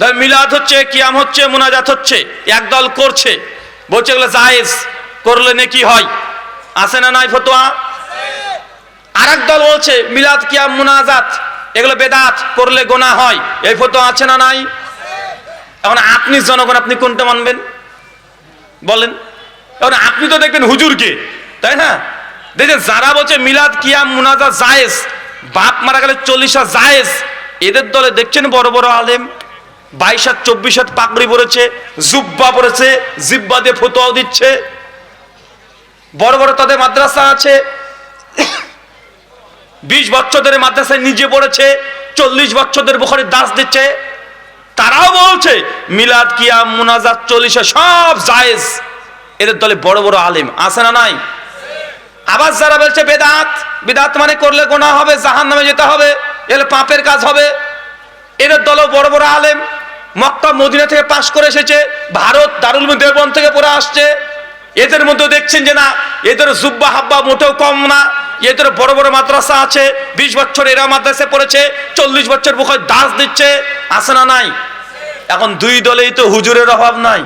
মিলাদ হচ্ছে, কিয়াম হচ্ছে, মোনাজাত হচ্ছে, একদল করছে। বলছে এগুলো জায়েজ, করলে নাকি হয়। আছে না নাই ফতোয়া? আর দল বলছে, মিলাদ, কিয়াম, মোনাজাত, এগুলো বেদাত, করলে গোনা হয়। এই ফতোয়া আছে না নাই? এখন আপনি জনগণ, আপনি কোনটা মানবেন? বলেন। এখন আপনি তো দেখবেন হুজুরকে, তাই না? দেখেন যারা বলছে মিলাদ, কিয়াম, মুনাজাত জায়েজ, বাপ মারা গেলে চল্লিশ জায়েজ, এদের দলে দেখছেন বড় বড় আলেম। বাইশ হাত চব্বিশ হাত পাকড়ি পড়েছে জুব্বা পড়েছে জিব্বা দিয়ে ফতোয়াও দিচ্ছে। বড় বড় তাদের মাদ্রাসা আছে। বিশ বছরদের মাদ্রাসায় নিজে পড়েছে, চল্লিশ বছরদের বুখারি দাস দিচ্ছে। তারাও বলছে, মিলাদ কিয়া মুনাজাত, চল্লিশে সব জায়েজ। এদের দলে বড় বড় আলেম। আছে না নাই? আবার যারা বলছে বেদাত বেদাত মানে করলে গোনা হবে জাহান নামে যেতে হবে, এলে পাপের কাজ হবে। এদের দলও বড় বড় আলেম। মক্কা মদিনা থেকে পাশ করে এসেছে, ভারত দারুল দেবন থেকে পড়ে আসছে। এদের মধ্যে দেখছেন যে না, এদের জুব্বা হাব্বা মোটেও কম না, এদের বড় বড় মাদ্রাসা আছে, বিশ বছর এরা মাদ্রাসায় পড়েছে, চল্লিশ বছর বুখায় দাস দিচ্ছে আসে না নাই? এখন দুই দলেই তো হুজুরের অভাব নাই।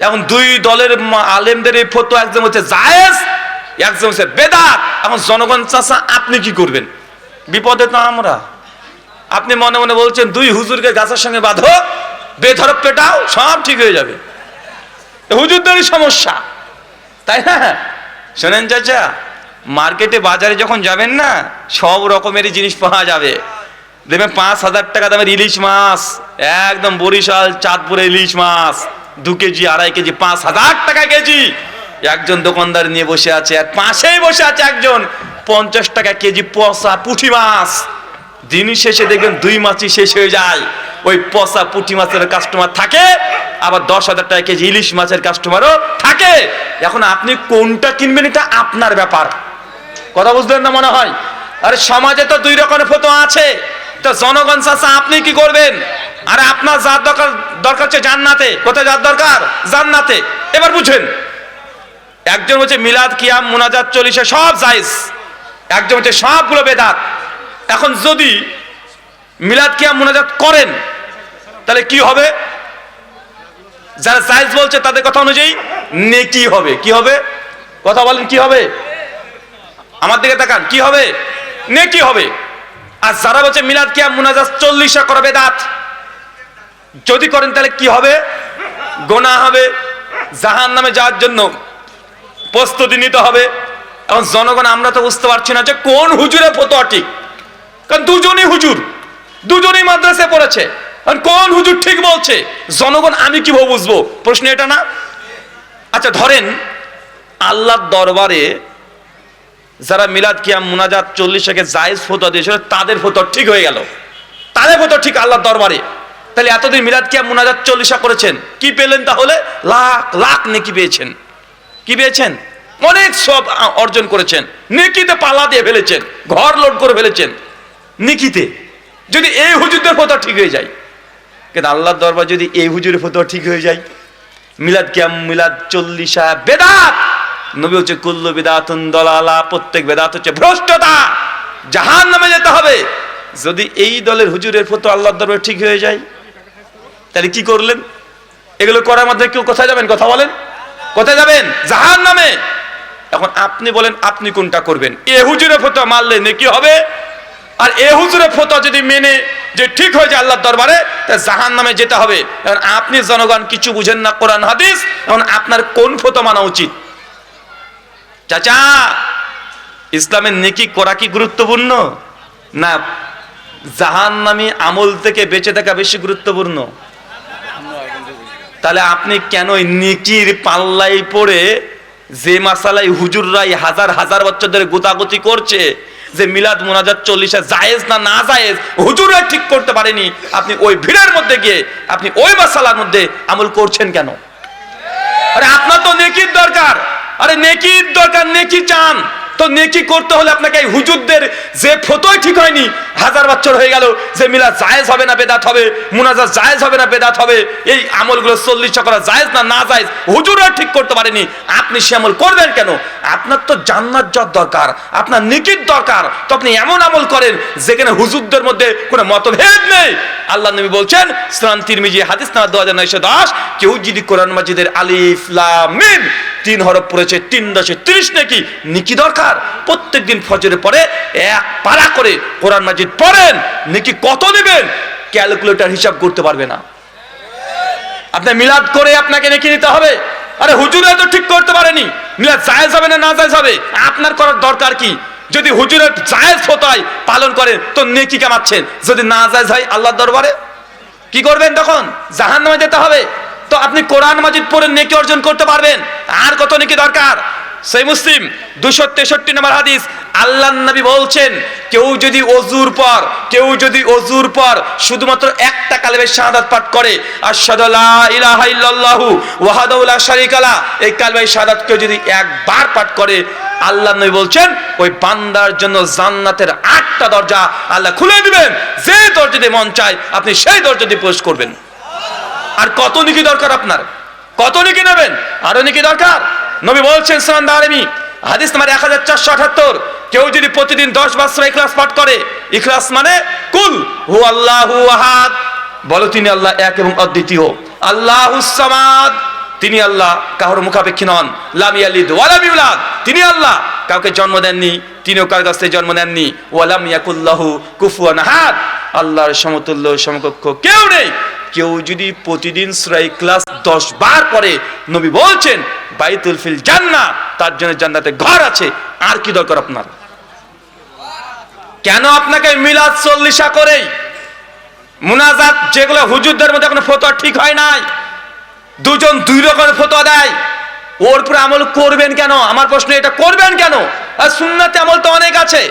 এখন দুই দলের আলেমদের এই ফটো একজন হচ্ছে জায়েজ একজন হচ্ছে বেদাত। এখন জনগণ চাষা আপনি কি করবেন? বিপদে তো আমরা। আপনি মনে মনে বলছেন, দুই হুজুরকে গাছের সঙ্গে বাঁধো বেধরক পেটাও, সব ঠিক হয়ে যাবে। হুজুরদেরই সমস্যা। তাই না? শোনেন চাচা, মার্কেটে বাজারে যখন যাবেন না, সব রকমেরই জিনিস পাওয়া যাবে। দেখবেন পাঁচ হাজার টাকা দামের ইলিশ মাছ, একদম বরিশাল, চাঁদপুরে ইলিশ মাছ, দু কেজি, আড়াই কেজি, পাঁচ হাজার টাকা কেজি। একজন দোকানদার নিয়ে বসে আছে, আর পাশেই বসে আছে একজন, পঞ্চাশ টাকা কেজি পচা পুঁটি মাছ। দিন শেষে দেখবেন দুই মাছই শেষ হয়ে যায়। ওই পচা পুঁটি মাছের কাস্টমার থাকে, আবার দশ হাজার টাকা কেজি ইলিশ মাছের কাস্টমারও থাকে। এখন আপনি কোনটা কিনবেন এটা আপনার ব্যাপার। কথা বুঝলেন না মনে হয়? আরে সমাজে তো দুই রকমের ফটো আছে। তো জনগণ চাষা আপনি কি করবেন? আরে আপনার যার দরকার দরকার হচ্ছে জান্নাতে। কোথায় যার দরকার? জান্নাতে। এবার বুঝেন, একজন হচ্ছে মিলাদ, কিয়াম, মোনাজাত চল্লিশে সব জায়েজ। একজন হচ্ছে সবগুলো বেদাত। এখন যদি মিলাদ কিয়াম মুনাজাত করেন, তাহলে কি হবে? যারা সাইজ বলছে তাদের কথা অনুযায়ী নেকি হবে। কি হবে? কথা বলেন, কি হবে? আমার দিকে তাকান, কি হবে? নেকি হবে। আর যারা বলছে মিলাদ কিয়াম মুনাজাত চল্লিশা করবে দাঁত যদি করেন তাহলে কি হবে? গোনা হবে জাহান নামে যাওয়ার জন্য প্রস্তুতি নিতে হবে। এখন জনগণ, আমরা তো বুঝতে পারছি না যে কোন হুজুরের ফতোয়া ঠিক। কারণ দুজনেই হুজুর দুজনেই মাদ্রাসায় পড়েছে আর কোন হুজুর ঠিক বলছে? জনগণ, আমি কীভাবে বুঝব? প্রশ্ন এটা না? আচ্ছা ধরেন আল্লাহর দরবারে যারা মিলাদ কিয়াম, মুনাজাত চল্লিশকে জায়েজ ফতোয়া দিয়েছিল তাদের ফতোয়া ঠিক হয়ে গেল। তাদের ফতোয়া ঠিক আল্লাহর দরবারে। তাহলে এতদিন মিলাদ কিয়াম, মুনাজাত, চল্লিশা করেছেন। কি পেলেন তাহলে? লাখ লাখ নেকি পেয়েছেন। কি পেয়েছেন? অনেক সব অর্জন করেছেন। নেকিতে পালা দিয়ে ফেলেছেন। ঘর লোড করে ফেলেছেন। নেকিতে। যদি এই হুজুরদের ফতোয়া ঠিক হয়ে যায়, কিন্তু আল্লাহর দরবার যদি এই হুজুরের ফতোয়া ঠিক হয়ে যায়, মিলাদ কিয়াম, মিলাদ চল্লিশা, বেদাত। নবী হচ্ছে কুল্লু বেদাতুন দলালা, প্রত্যেক বেদাত হচ্ছে ভ্রষ্টতা। জাহান নামে যেতে হবে। যদি এই দলের হুজুরের ফতো আল্লাহর দরবারে ঠিক হয়ে যায়, তাহলে কি করলেন? এগুলো করার মাধ্যমে কেউ কোথায় যাবেন? কথা বলেন। কোথায় যাবেন? জাহান নামে এখন আপনি বলেন, আপনি কোনটা করবেন? এ হুজুরের ফতো মারলে নাকি হবে? আর এ হুজুরের ফতো যদি মেনে যে ঠিক হয়ে যায় আল্লাহর দরবারে, তা জাহান নামে যেতে হবে। এখন আপনি জনগণ কিছু বুঝেন না কোরআন, হাদিস এখন আপনার কোন ফতো মানা উচিত। চাচা, ইসলামের নেকি করা কি গুরুত্বপূর্ণ? না জাহান আমল থেকে বেঁচে থাকা বেশি গুরুত্বপূর্ণ। তাহলে আপনি কেন নেকির পাল্লাই পড়ে যে মাসালাই হুজুররাই হাজার হাজার বছর ধরে গোতাগুতি করছে যে মিলাদ মোনাজাত চল্লিশে জায়েজ না না জায়েজ হুজুরা ঠিক করতে পারেনি। আপনি ওই ভিড়ের মধ্যে গিয়ে, আপনি ওই মাসালার মধ্যে আমল করছেন কেন? আরে আপনার তো নেকির দরকার। আরে নেকির দরকার, নেকি চান। তো নেকি করতে হলে আপনাকে এই হুজুরদের যে ফতোই ঠিক হয়নি, হাজার বছর হয়ে গেল, যে মিলাদ জায়েজ হবে না, বেদাত হবে, মুনাজাত জায়েজ হবে না, বেদাত হবে, এই আমলগুলো চল্লিশ করা জায়েজ না না জায়েজ হুজুরা ঠিক করতে পারেনি। আপনি সে আমল করবেন কেন? আপনার তো জান্নাত যত দরকার, আপনার নিকির দরকার। তো আপনি এমন আমল করেন যেখানে হুজুরদের মধ্যে কোনো মতভেদ নেই। আল্লাহ নবী বলছেন স্নান তিরমিজি হাদিস না দু হাজার নয়শো দশ, কেউ যদি কোরআন মাজিদের আলিফ, লাম তিন হরফ পড়েছে, তিন দশে ত্রিশ নাকি, নিকি দরকার। প্রত্যেক দিন ফজরে পরে এক পারা করে কোরআন মাজিদ পড়েন, নিকি কত নেবেন? ক্যালকুলেটর হিসাব করতে পারবে না। আপনি মিলাদ করে আপনাকে নেকি নিতে হবে। আরে হুজুরে তো ঠিক করতে পারেনি। মিলাদ জায়েজ হবে না না জায়েজ হবে? আপনার করার দরকার কি? যদি হুজুরের জায়েজ হতো হয় পালন করেন, তো নেকি কামাচ্ছেন। যদি না জায়েজ হয় আল্লাহর দরবারে? কি করবেন তখন? জাহান্নামে যেতে হবে। তো আপনি কোরআন মাজিদ পড়ে নেকি অর্জন করতে পারবেন। আর কত নেকি দরকার? সেই মুসলিম দুশো তেষট্টি নম্বর হাদিস আল্লাহ নবী বলছেন, কেউ যদি অজুর পর, কেউ যদি অজুর পর শুধুমাত্র একটা কালেমের শাহাদাত পাঠ করে, আশহাদু লা ইলাহা ইল্লাল্লাহু ওয়াহদাহু লা শারীকা লা এই কালেমের শাহাদাত কেউ যদি একবার পাঠ করে আল্লাহ নবী বলছেন, ওই বান্দার জন্য জান্নাতের আটটা দরজা আল্লাহ খুলে দিবেন, যে দরজা দিয়ে মন চায়, আপনি সেই দরজা দিয়ে প্রবেশ করবেন। আর কত নিকি দরকার আপনার? কত নিকি নেবেন? আরও নিকি দরকার? নবী বলছেন সালাম দারিমি হাদিস নাম্বার এক হাজার চারশো আঠাত্তর কেউ যদি প্রতিদিন দশ বছর ইখলাস পাঠ করে, ইখলাস মানে কুল হু আল্লাহ আহাদ, বলো তিনি আল্লাহ এক এবং অদ্বিতীয়, আল্লাহ সামাদ, তিনি আল্লাহ কাহর মুখাপেক্ষী নন, লাম ইয়ালিদ ওয়ালাম ইউলাদ, তিনি আল্লাহ, কাউকে জন্ম দেননি, তিনিও কার কাছ জন্ম দেননি ওয়ালাম ইয়াকুল্লাহু কুফুয়ান আহাদ, আল্লাহর সমতুল্য সমকক্ষ কেউ নেই কেউ যদি প্রতিদিন সুরাই ক্লাস দশ বার করে নবী বলছেন, বাইতুল ফিল জান্নাত তার জন্য জান্নাতে ঘর আছে, আর কি দরকার আপনার? কেন আপনাকে মিলাদ চল্লিশা করেই? মুনাজাত যেগুলো হুজুরদের মধ্যে কোনো ফতোয়া ঠিক হয় নাই, দুজন দুই রকমের ফতোয়া দেয়, ওর উপরে আমল করবেন কেন? আমার প্রশ্ন, এটা করবেন কেন? আর সুন্নাতে আমল তো অনেক আছে।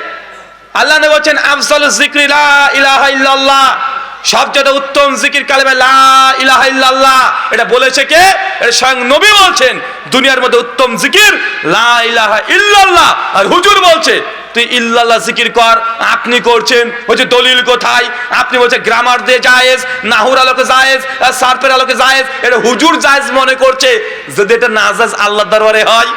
আল্লাহ বলছেন আফজাল জিক্রি লা ইলাহা ইল্লাল্লাহ। সবচেয়ে উত্তম জিকির কালেমা, লা ইলাহা ইল্লাল্লাহ। এটা বলেছে কে? এটা স্বয়ং নবী বলছেন। দুনিয়ার মধ্যে উত্তম জিকির, লা ইল্লাল্লাহ। আর হুজুর বলছে, তুই ইল্লাল্লাহ জিকির কর, আপনি করছেন বলছে, দলিল কোথায়? আপনি বলছে, গ্রামার দিয়ে জায়েজ, নাহুর আলোকে জায়েজ সার্ফের আলোকে জায়েজ। এটা হুজুর জায়েজ মনে করছে, যদি এটা না জায়েজ আল্লাহর দরবারে হয়,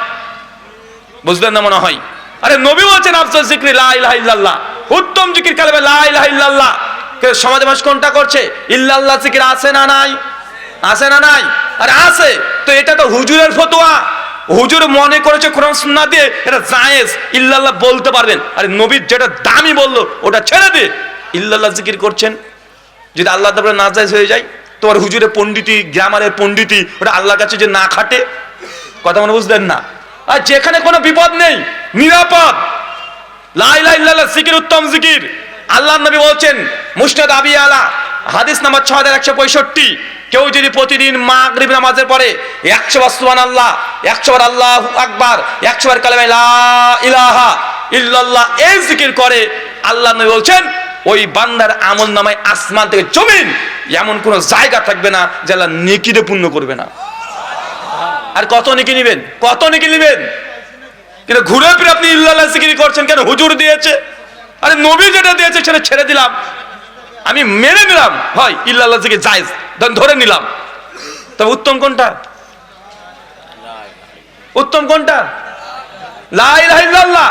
বুঝলেন না মনে হয়? আরে নবী বলছেন আফজল জিক্রি, লা ইলাহা ইল্লাল্লাহ। উত্তম জিকির কালেমে, লা ইলাহা ইল্লাল্লাহ। সমাজে মানুষ কোনটা করছে? ইল্লাল্লাহ জিকির আছে না নাই? আছে না নাই? আরে আছে। তো এটা তো হুজুরের ফতোয়া। হুজুর মনে করেছে কোরআন সুন্নাহ দিয়ে এটা জায়েজ। ইল্লাল্লাহ বলতে পারবেন। আরে নবীর যেটা দামি বলল, ওটা ছেড়ে দে। ইল্লাল্লাহ জিকির করছেন। যদি আল্লাহ তারপরে না জায়েজ হয়ে যায়, তোমার হুজুরের পণ্ডিতি, গ্রামারের পণ্ডিতি, ওটা আল্লাহর কাছে যে না খাটে, কথা মনে বুঝলেন না? আর যেখানে কোনো বিপদ নেই, নিরাপদ। লাই লাই জিকির উত্তম জিকির। আল্লাহ নবী বলছেন মুস্তাদ আবি আলা, হাদিস নাম্বার ছ হাজার একশো পঁয়ষট্টি। কেউ যদি প্রতিদিন মাগরিব নামাজের পরে একশো বার সুবহান আল্লাহ একশো বার আল্লাহ আকবার, একশো বার কালেমা ইলাহা ইল্লাল্লাহ এই জিকির করে, আল্লাহ নবী বলছেন, ওই বান্দার আমল নামায় আসমান থেকে জমিন এমন কোনো জায়গা থাকবে না যে আল্লাহ নেকিরে পূর্ণ করবে না। আর কত নেকি নিবেন? কত নেকি নিবেন? কিন্তু ঘুরে ফিরে আপনি ইল্লাল্লাহ জিকির করছেন কেন? হুজুর দিয়েছে। আরে নবী যেটা দিয়েছে সেটা ছেড়ে দিলাম। আমি মেনে নিলাম। হয় ইল্লাল্লাহ জিকির জায়েজ। ধরে নিলাম। তবে উত্তম কোনটা? উত্তম কোনটা? লা ইলাহা ইল্লাল্লাহ।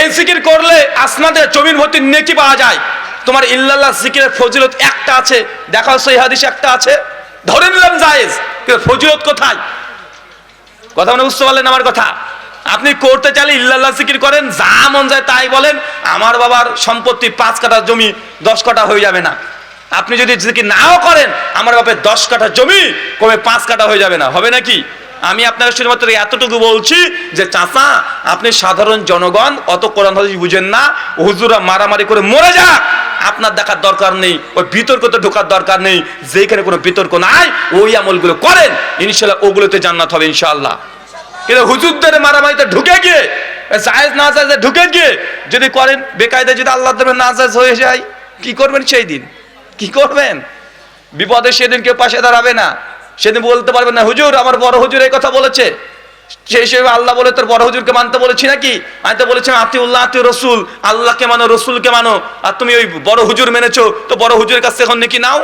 এই জিকির করলে আসমাতে জমিন ভর্তি নেকি পাওয়া যায়। তোমার ইল্লাল্লাহ জিকিরের ফজিলত একটা আছে। দেখাও সেই হাদিস একটা আছে। ধরে নিলাম জায়েজ। কিন্তু ফজিলত কোথায়? কথা মানে বুঝতে পারলেন আমার কথা? আপনি করতে চাইলে ইল্লাল্লাহ জিকির করেন, যা মন যায় তাই বলেন। আমার বাবার সম্পত্তি পাঁচ কাঠা জমি দশ কাঠা হয়ে যাবে না। আপনি যদি জিকির নাও করেন, আমার বাপের দশ কাঠা জমি কমে পাঁচ কাঠা হয়ে যাবে না। হবে নাকি আমি আপনাকে শুধুমাত্র এতটুকু বলছি যে, চাচা, আপনি সাধারণ জনগণ, অত কোরআন হাদিস বুঝেন না। হুজুরা মারামারি করে মরে যাক। আপনার দেখার দরকার নেই, ওই বিতর্ক তো ঢোকার দরকার নেই। যেখানে কোনো বিতর্ক নাই, ওই আমলগুলো করেন। ইনশাল্লাহ ওগুলোতে জান্নাত হবে ইনশাআল্লাহ কিন্তু হুজুরদের মারামারিতে ঢুকে গিয়ে, জায়েজ না জায়েজে ঢুকে গিয়ে যদি করেন বেকায়দা যদি আল্লাহ দেবেন না জায়েজ হয়ে যায়। কি করবেন সেই দিন? কি করবেন? বিপদে সেদিন কেউ পাশে দাঁড়াবে না। সেদিন বলতে পারবেন না হুজুর আমার বড় হুজুর এই কথা বলেছে। সেই হিসেবে আল্লাহ বলে তোর বড় হুজুরকে মানতে বলেছি নাকি? আমি তো বলেছিলাম আতিউল্লাহ আতি রসুল আল্লাহকে মানো রসুলকে মানো। আর তুমি ওই বড় হুজুর মেনেছো তো বড় হুজুরের কাছ থেকে এখন নাকি নাও?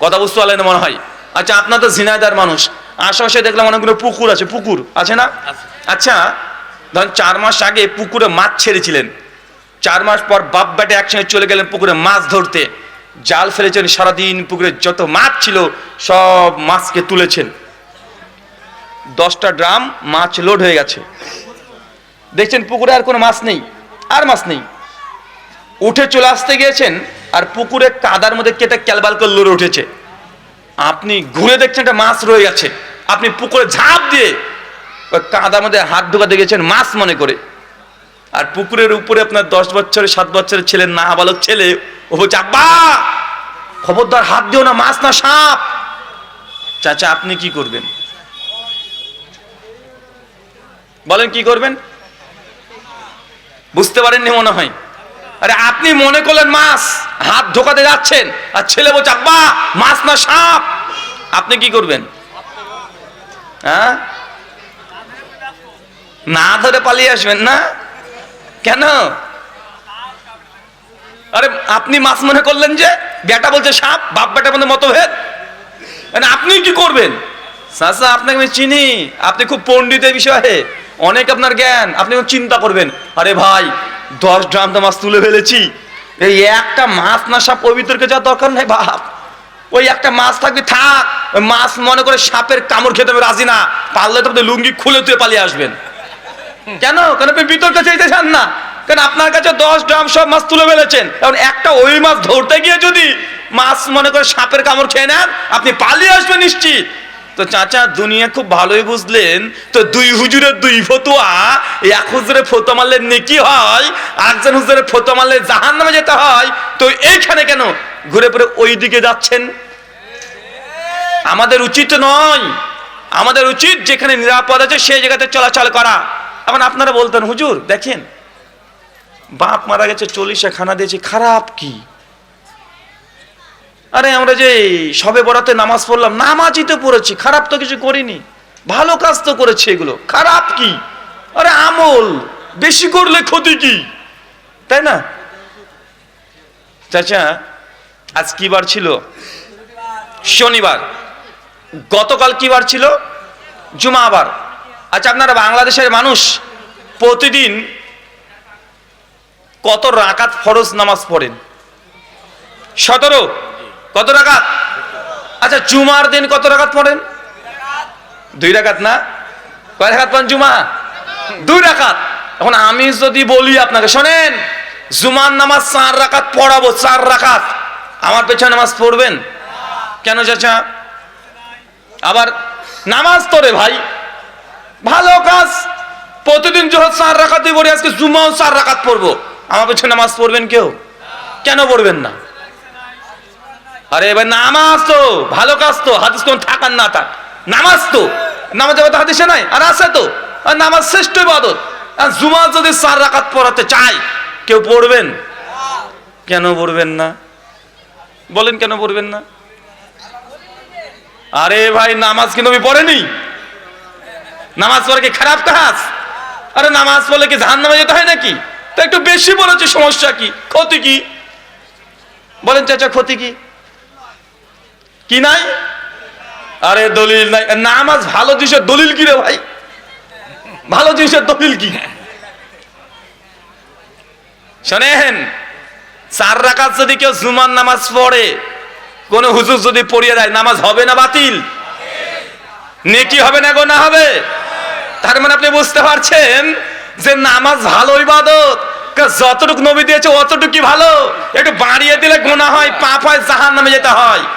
কথা বুঝতে পারলেন মনে হয়। আচ্ছা আপনার তো ঝিনাইদার মানুষ। আশেপাশে দেখলাম অনেকগুলো পুকুর আছে। পুকুর আছে না? আচ্ছা ধরেন চার মাস আগে পুকুরে মাছ ছেড়েছিলেন। চার মাস পর বাপ ব্যাটে একসঙ্গে চলে গেলেন পুকুরে মাছ ধরতে। জাল ফেলেছেন, সারাদিন পুকুরে যত মাছ ছিল, সব মাছকে তুলেছেন। দশটা ড্রাম মাছ লোড হয়ে গেছে। দেখছেন, পুকুরে আর কোনো মাছ নেই, আর মাছ নেই। উঠে চলে আসতে গিয়েছেন, আর পুকুরে কাদার মধ্যে কেটে ক্যালবাল করে লড়ে উঠেছে। আপনি ঘুরে দেখছেন একটা মাছ রয়ে গেছে। আপনি পুকুরে ঝাঁপ দিয়ে কাদার মধ্যে হাত ঢোকাতে গেছেন মাছ মনে করে। আর পুকুরের উপরে আপনার দশ বছরের, সাত বছরের ছেলে, না বালক ছেলে, ও বলছে, আব্বা, খবরদার হাত দিও না, মাছ না সাপ। চাচা, আপনি কি করবেন? বলেন, কি করবেন? বুঝতে পারেননি মনে হয়। আরে, আপনি মনে করলেন মাছ, হাত ঢোকাতে যাচ্ছেন, আর ছেলে বলছে, আব্বা, মাছ না সাপ। আপনি কি করবেন? হ্যাঁ? না ধরে পালিয়ে আসবেন না? কেন? আরে, আপনি মাছ মনে করলেন যে বেটা বলছে সাপ, বাপ বেটার মধ্যে মতভেদ? মানে আপনি কি করবেন? চাচা আপনাকে আমি চিনি। আপনি খুব পণ্ডিত এই বিষয়ে। অনেক আপনার জ্ঞান। আপনি চিন্তা করবেন। আরে ভাই, দশ ড্রাম তো মাছ তুলে ফেলেছি। এই একটা মাছ না সাপ পবিত্রকে যাওয়ার দরকার নাই, বাপ। ওই একটা মাছ থাকবে, থাক। ওই মাছ মনে করে সাপের কামড় খেতে হবে রাজি না। পারলে তো আপনি লুঙ্গি খুলে তুলে পালিয়ে আসবেন। কেন? কেন আপনি বিতর্ক চাইতে চান না? কারণ আপনার কাছে দশ ড্রাম সব মাছ তুলে ফেলেছেন? এখন একটা ওই মাছ ধরতে গিয়ে যদি মাছ মনে করে সাপের কামড় খেয়ে নেন, আপনি পালিয়ে আসবেন নিশ্চিত। তো চাচা, দুনিয়া খুব ভালোই বুঝলেন। তো দুই হুজুরের দুই ফতুয়া, এক হুজুরে ফতো মারলে নেকি হয়, আরেকজন হুজুরে ফতো মারলে জাহান নামে যেতে হয়। তো এইখানে কেন ঘুরে পরে ওই দিকে যাচ্ছেন? আমাদের উচিত নয়। আমাদের উচিত যেখানে নিরাপদ আছে সেই জায়গাতে চলাচল করা। এখন আপনারা বলতেন, হুজুর, দেখেন, বাপ মারা গেছে, চল্লিশে খানা দিয়েছি, খারাপ কি? আরে, আমরা যে সবে বরাতে নামাজ পড়লাম, নামাজই তো পড়েছি, খারাপ তো কিছু করিনি, ভালো কাজ তো করেছি এগুলো, খারাপ কি? আরে, আমল, বেশি করলে ক্ষতি কি? তাই না? চাচা, আজ কি বার ছিল? শনিবার, গতকাল কি বার ছিল? জুমাবার। আচ্ছা আপনারা বাংলাদেশের মানুষ প্রতিদিন কত রাকাত ফরজ নামাজ পড়েন? সতেরো? কত রাকাত? আচ্ছা জুমার দিন কত রাকাত পড়েন? দুই রাকাত না? কয় রাকাত পড়েন জুমা? দুই রাকাত। এখন আমি যদি বলি আপনাকে, শোনেন, জুমার নামাজ চার রাকাত পড়াবো, চার রাকাত। আমার পেছনে নামাজ পড়বেন? কেন চাচা? আবার নামাজ তো রে ভাই ভালো কাজ। প্রতিদিন জোহর চার রাকাত পড়ি, আজকে জুমাও চার রাকাত পড়ব। আমার পেছনে নামাজ পড়বেন কেউ? কেন পড়বেন না? আরে এবার নামাজ তো, ভালো কাজ তো, হাদিস কোন থাকার না থাক। নামাজ তো নামাজ কথা হাদিসে নাই, আর আছে তো। আর নামাজ শ্রেষ্ঠ ইবাদত। আর জুমা যদি চার রাকাত পড়াতে চাই, কেউ পড়বেন? কেন পড়বেন না? বলেন কেন পড়বেন না? আরে ভাই, নামাজ কিন্তু আমি পড়েনি। নামাজ পড়ে কি খারাপ কাজ? আরে নামাজ পড়লে কি জাহান নামে যেতে হয় নাকি? তো একটু বেশি বলেছে, সমস্যা কি? ক্ষতি কি? বলেন চাচা, ক্ষতি কি? কি নাই? আরে দলিল নাই। নামাজ ভালো জিনিসের দলিল কি রে ভাই? ভালো জিনিসের দলিল কি? শোনেন, চার রাকাত যদি কেউ জুমার নামাজ পড়ে, কোন হুজুর যদি পড়িয়ে দেয়, নামাজ হবে না বাতিল? নেকি হবে না গো, না হবে? তার মানে আপনি বুঝতে পারছেন যে নামাজ ভালো ইবাদত? যতটুকু নবী দিয়েছে অতটুকু ভালো। একটু বাড়িয়ে দিলে গোনা হয়, পাপ হয় জাহান নামে যেতে হয়।